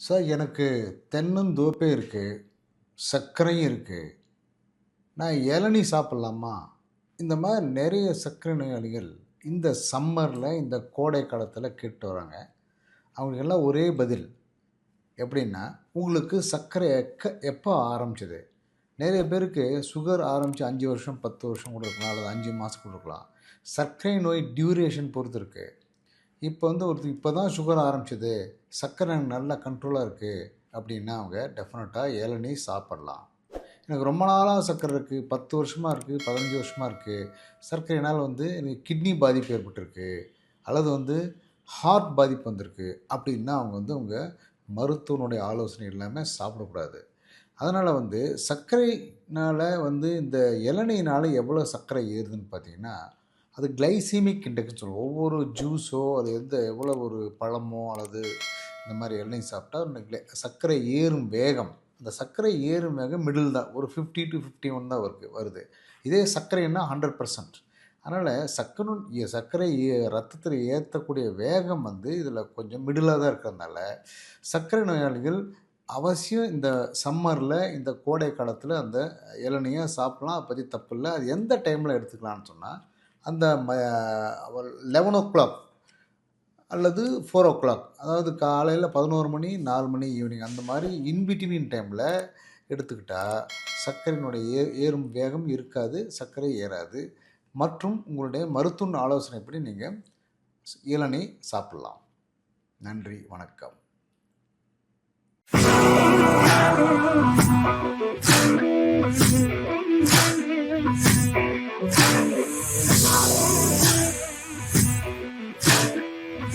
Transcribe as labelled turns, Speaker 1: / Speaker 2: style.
Speaker 1: Sir எனக்கு தென்னந்தோப்பே இருக்குது சர்க்கரையும் இருக்குது நான் இளநீ சாப்பிட்லாமா? இந்த மாதிரி நிறைய சர்க்கரை நோயாளிகள் இந்த சம்மரில் இந்த கோடை காலத்தில் கேட்டு வராங்க. அவங்களுக்கெல்லாம் ஒரே பதில். எப்படின்னா உங்களுக்கு சர்க்கரை எக்க எப்போ ஆரம்பிச்சது? நிறைய பேருக்கு சுகர் ஆரம்பித்து அஞ்சு வருஷம் பத்து வருஷம் கூட இருக்கலாம் அல்லது அஞ்சு மாதம் கூட இருக்கலாம். சர்க்கரை நோய் டியூரேஷன் பொறுத்து இருக்குது இப்போ வந்து ஒருத்தர் இப்போ தான் சுகர் ஆரம்பிச்சது. சர்க்கரை நல்லா கண்ட்ரோலாக இருக்குது அப்படின்னா அவங்க டெஃபினட்டாக இளநீ சாப்பிட்லாம். எனக்கு ரொம்ப நாளாக சர்க்கரை இருக்குது பத்து வருஷமாக இருக்குது பதினஞ்சு வருஷமாக இருக்குது சர்க்கரையினால் வந்து எனக்கு கிட்னி பாதிப்பு ஏற்பட்டிருக்கு. அல்லது வந்து ஹார்ட் பாதிப்பு வந்திருக்கு. அப்படின்னா அவங்க வந்து அவங்க மருத்துவனுடைய ஆலோசனை இல்லாமல் சாப்பிடக்கூடாது. அதனால் வந்து சர்க்கரைனால் வந்து இந்த இளநீனால் எவ்வளோ சர்க்கரை ஏறுதுன்னு பார்த்தீங்கன்னா அது கிளைசீமிக் இண்டெக்ஸ்னு சொல்லுவோம். ஒவ்வொரு ஜூஸோ அது எந்த எவ்வளோ ஒரு பழமோ அல்லது இந்த மாதிரி இளநீ சாப்பிட்டா கிளை சர்க்கரை ஏறும் வேகம். அந்த சர்க்கரை ஏறும் வேகம் மிடில் தான். ஒரு ஃபிஃப்டி டு ஃபிஃப்டி ஒன் தான் வருது வருது. இதே சர்க்கரைன்னா ஹண்ட்ரட் பர்சன்ட் அதனால் சர்க்கரை சர்க்கரை ரத்தத்தில் ஏற்றக்கூடிய வேகம் வந்து இதில் கொஞ்சம் மிடிலாக தான் இருக்கிறதுனால சர்க்கரை நோயாளிகள் அவசியம் இந்த சம்மரில் இந்த கோடை காலத்தில் அந்த இளநியை சாப்பிட்லாம். அதை பற்றி தப்பு இல்லை. அது எந்த டைமில் எடுத்துக்கலாம்னு சொன்னால் அந்த லெவன் ஓ கிளாக் அல்லது ஃபோர் ஓ கிளாக் அதாவது காலையில் பதினோரு மணி நாலு மணி ஈவினிங் அந்த மாதிரி இன்பிட்வீன் டைமில் எடுத்துக்கிட்டால் சர்க்கரையினுடைய ஏ ஏறும் வேகம் இருக்காது சர்க்கரை ஏறாது. மற்றும் உங்களுடைய மருத்துவ ஆலோசனைப்படி நீங்கள் இளநீ சாப்பிட்லாம். நன்றி வணக்கம்.